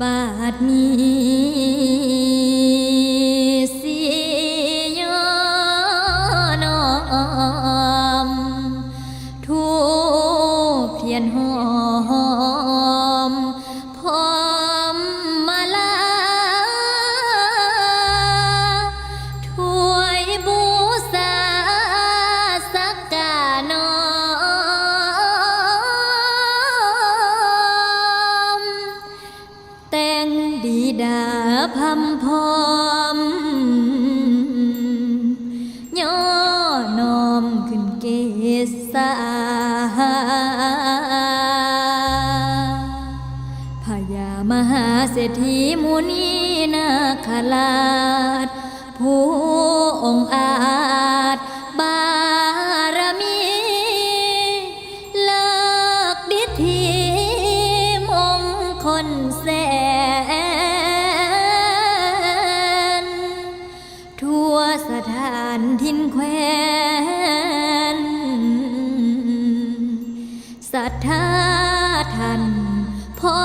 บาดนี้สิยอนอมทูบเทียนหอ ดาพัมพร้อมย่อนอมขึ้นเกษาพญามหาเศรษฐีมุนีนาคราชผู้องอาจบารมีเลิกดิธีมงคลแสน สถานทินแควนศรัทธาท่านพ่อ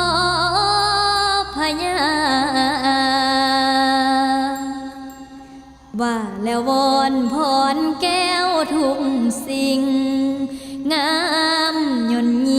พญาว่าแล้ววอนพรแก้วทุกสิ่ง งามยนยี